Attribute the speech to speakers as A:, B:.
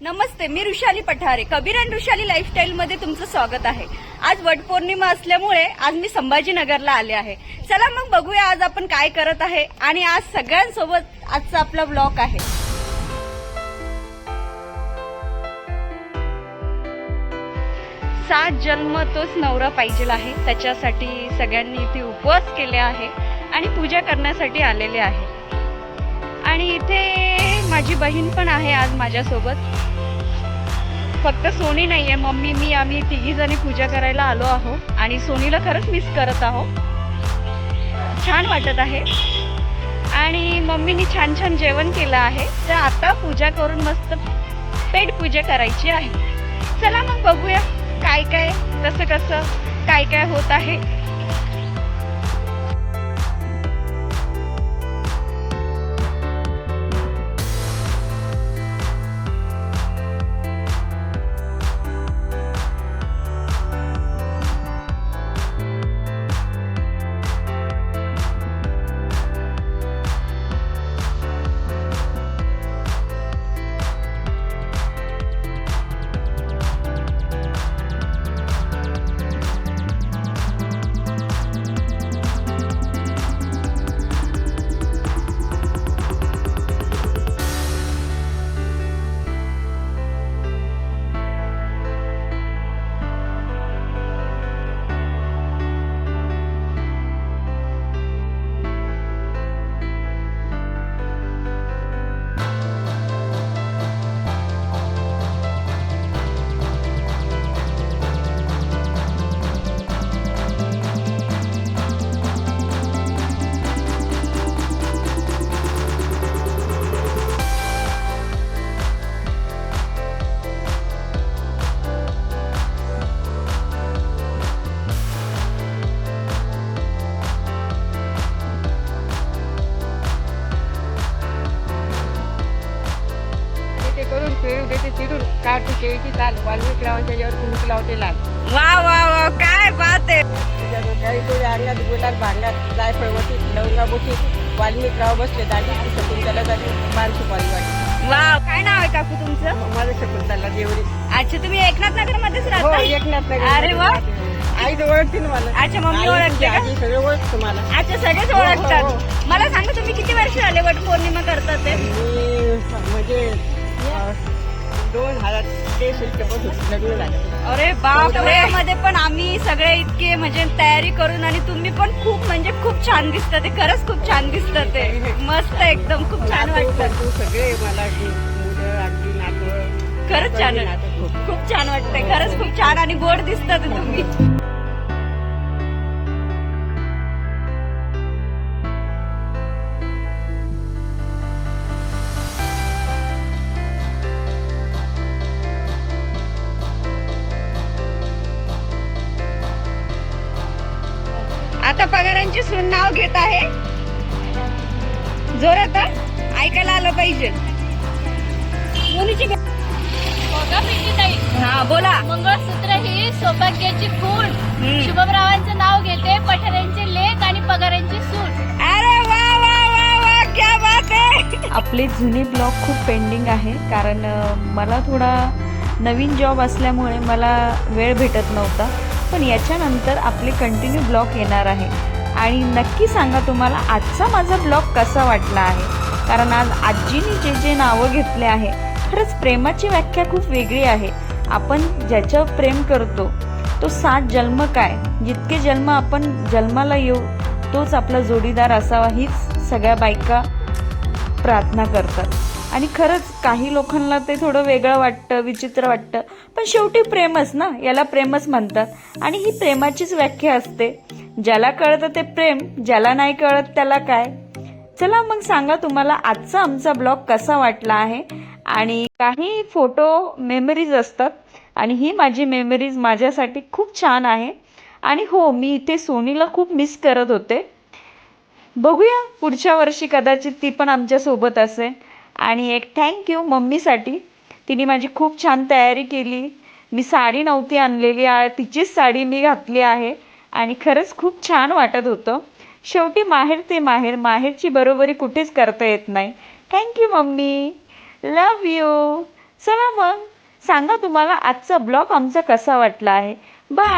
A: नमस्ते मी Rushali Pathare. Kabir and Rushali lifestyle मध्ये तुमचं स्वागत आहे. आज वटपौर्णिमा असल्यामुळे आज मी संभाजीनगरला आले आहे. चला मग बघूया आज आपण काय करत आहे आणि आज सगळ्यांसोबत आजचा आपला ब्लॉग आहे. सात जन्म तोच नवरा पाहिजे आहे. त्याच्यासाठी सगळ्यांनी इथे उपवास केले आहे आणि पूजा करण्यासाठी आलेले आहे. आणि इथे माझी बहीण पण आहे आज माझ्यासोबत. फक्त सोनी नाही आहे मम्मी मी आम्ही तिघी जणी पूजा करायला आलो आहो आणि सोनीला खरंच मिस करत आहो छान वाटत आहे. आणि मम्मीनी छान छान जेवण केलं आहे. तर आता पूजा करून मस्त पेट पूजा करायची आहे. चला मग बघूया काय काय कसं कसं काय काय होत आहे.
B: ते पेरू देते चिरून काढते केळीची लाल वाल्मिक लावायच्या यावर कुंक लावते लाल.
A: वा वा वा काय बात आहे.
B: काही थोडी अंगात गुलाल भांड्यात जायफळवती लवंगाबोटी वाल्मिक राव बसले दादी शकुंतला दादी मान सुपारी वाटी
A: वा काय नाव आहे काकू तुमचं?
B: माझं शकुंतला देवरी.
A: अच्छा तुम्ही एकनाथ नगर मध्येच
B: हो
A: राहता
B: एकनाथ नगर
A: अरे वा.
B: आई ओळखते ना मला.
A: अच्छा, मम्मी ओळखते?
B: आजी सगळं ओळखतं मला.
A: अच्छा सगळेच
B: हो, हो,
A: ओळखतात.
B: हो.
A: मला सांगा तुम्ही किती वर्ष झाले वट पौर्णिमा करतात ते?
B: म्हणजे दोन हजार
A: अरे बापमध्ये पण आम्ही सगळे इतके म्हणजे तयारी करून आणि तुम्ही पण खूप म्हणजे खूप छान दिसतात ते. खरंच खूप छान दिसतात ते. मस्त एकदम खूप छान वाटतं.
B: पणतू सगळे मला
A: खरंच छान
B: खूप.
A: छान वाटतंय. खरंच खूप छान आणि गोड दिसतात तुम्ही. आता पगारांची सून नाव घेत आहे. जोरात? ऐकायला आलं पाहिजे. मुलीची
C: बघा प्रीतीताई
A: हा बोला.
C: मंगळसूत्र ही सौभाग्याची खूण. शुभमरावांचं नाव घेते पठाऱ्यांचे लेख आणि पगारांची सूट
A: अरे वा वा वा वा क्या बात आहे. आपले जुने ब्लॉग खूप पेंडिंग आहे कारण मला थोडा नवीन जॉब असल्यामुळे मला वेळ भेटत नव्हता. पण याच्यानंतर आपले कंटिन्यू ब्लॉग येणार आहे. आणि नक्की सांगा तुम्हाला आजचा माझा ब्लॉग कसा वाटला आहे? कारण आज आजीनी जे जे नावं घेतले आहे खरंच प्रेमाची व्याख्या खूप वेगळी आहे. आपण ज्याच्यावर प्रेम करतो तो सात जन्म काय? जितके जन्म आपण जन्माला येऊ तोच आपला जोडीदार असावा हीच सगळ्या बायका प्रार्थना करतात. आणि खरंच काही लोकांना ते थोडं वेगळं वाटतं विचित्र वाटतं. पण शेवटी प्रेमच ना? याला प्रेमच म्हणतात. आणि ही प्रेमाचीच व्याख्या असते. ज्याला कळतं ते प्रेम ज्याला नाही कळत त्याला काय? चला मग सांगा तुम्हाला आजचा आमचा ब्लॉग कसा वाटला आहे. आणि काही फोटो मेमरीज असतात. आणि ही माझी मेमरीज माझ्यासाठी खूप छान आहे. आणि हो मी इथे सोनीला खूप मिस करत होते. बघूया पुढच्या वर्षी कदाचित ती पण आमच्यासोबत असेल. आणि एक थँक्यू मम्मीसाठी. तिने माझी खूप छान तयारी केली. मी साडी नव्हती आणलेली. आ- तिचीच साडी मी घातली आहे. आणि खरंच खूप छान वाटत होतं. शेवटी माहेर ते माहेर. माहेरची बरोबरी कुठेच करता येत नाही. Thank you mummy. लव यू चला मग. सांगा तुम्हाला आजचा ब्लॉग आमचा कसा वाटला आहे. बाय